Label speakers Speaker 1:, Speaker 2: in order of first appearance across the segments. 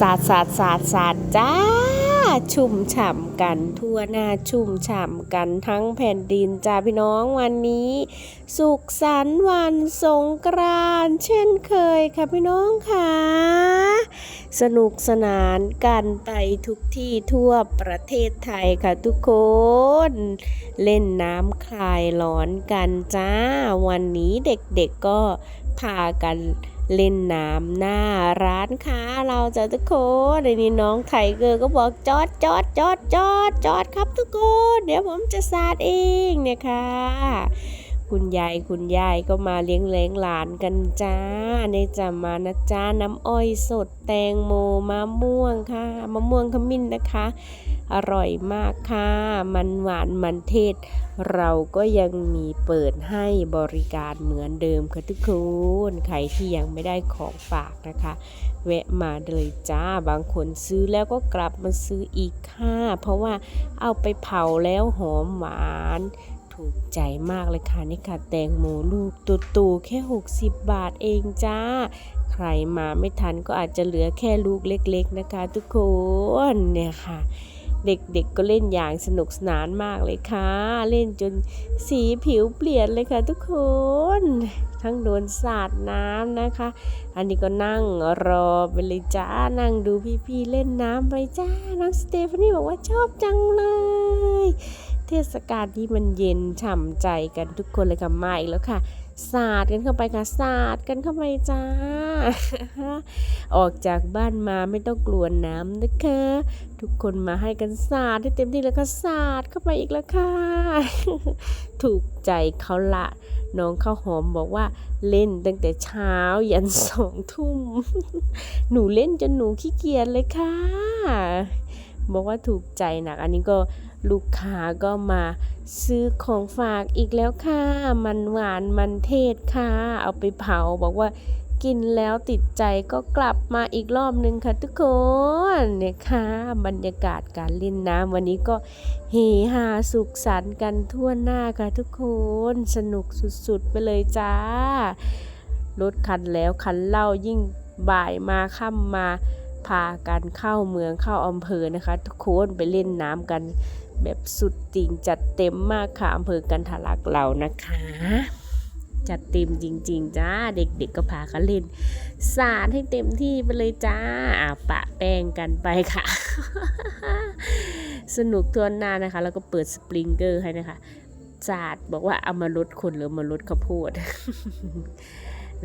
Speaker 1: สาดสาดสาดสาดจ้า ชุ่มฉ่ำกัน ทั่วหน้าชุ่มฉ่ำกันทั้งแผ่นดินจ้าพี่น้องวันนี้ สุขสันต์วันสงกรานต์เช่นเคยค่ะพี่น้องค่ะสนุกสนานกันไปทุกที่ทั่วประเทศไทยค่ะทุกคน เล่นน้ำคลายร้อนกันจ้า วันนี้เด็กๆก็พากัน เล่นน้ำหน้าร้านค้าเราจะทุกคนในนี้น้องไทเกอร์ก็บอกจอดจอดจอดจอดจอดครับทุกคน เดี๋ยวผมจะสาดเองเนี่ยค่ะคุณยายคุณยายก็มาเลี้ยงเลี้ยงหลานกันจ้าในจะมานะจ้าน้ำอ้อยสดแตงโมมะม่วงค่ะมะม่วงขมิ้นนะคะ อร่อยมากค่ะ มันหวานมันเทศ เราก็ยังมีเปิดให้บริการเหมือนเดิมค่ะทุกคน ใครที่ยังไม่ได้ของฝากนะคะ แวะมาเลยจ้า บางคนซื้อแล้วก็กลับมาซื้ออีกค่ะ เพราะว่าเอาไปเผาแล้วหอมหวาน ถูกใจมากเลยค่ะนี่ค่ะแตงโมลูกตูๆแค่ 60 บาทเองจ้าใครมาไม่ทันก็อาจจะเหลือแค่ลูกเล็ก ๆ นะคะ ทุกคนเนี่ยค่ะ เด็กๆก็เล่นอย่างสนุกสนานมากเลยค่ะ เล่นจนสีผิวเปลี่ยนเลยค่ะทุกคน ทั้งโดนสาดน้ำนะคะ อันนี้ก็นั่งรอไปเลยจ้านั่งดูพี่ๆเล่นน้ำไปจ้าน้องสเตฟานี่บอกว่าชอบจังเลย เทศกาลที่มันเย็นฉ่ำใจกันทุกคนเลยค่ะมาอีกแล้วค่ะ สาดกันเข้าไปค่ะสาดกันเข้าไปจ้า ออกจากบ้านมาไม่ต้องกลัวน้ำนะคะ ทุกคนมาให้กันสาดให้เต็มที่แล้วก็สาดเข้าไปอีกแล้วค่ะ ถูกใจเขาละน้องข้าวหอมบอกว่าเล่นตั้งแต่เช้ายันสองทุ่ม หนูเล่นจนหนูขี้เกียจเลยค่ะ บอกว่าถูกใจหนัก อันนี้ก็ลูกค้าก็มา ซื้อของฝากอีกแล้วค่ะ มันหวานมันเทศค่ะ เอาไปเผาบอกว่ากินแล้วติดใจก็กลับมาอีกรอบนึงค่ะทุกคนเนี่ยค่ะบรรยากาศการเล่นน้ำวันนี้ก็เฮฮาสุขสันต์กันทั่วหน้าค่ะทุกคนสนุกสุดๆไปเลยจ้ารถคันแล้วคันเล่ายิ่งบ่ายมาค่ำมาพากันเข้าเมืองเข้าอำเภอนะคะ ทุกคนไปเล่นน้ำกัน แบบสุดจริงจัดเต็มมากค่ะอำเภอกันทะลักเรานะคะ จัดเต็มจริง ๆ จ้า เด็กๆก็พากันเล่น สาดให้เต็มที่ไปเลยจ้าอาปะแป้งกันไปค่ะ สนุกทวนหน้านะคะ แล้วก็เปิดสปริงเกอร์ให้นะคะสาดบอกว่าเอามาลดคนหรือมาลดข้าวโพด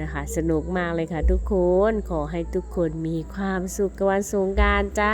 Speaker 1: นะคะ สนุกมากเลยค่ะทุกคน ขอให้ทุกคนมีความสุขกับวันสงการจ้า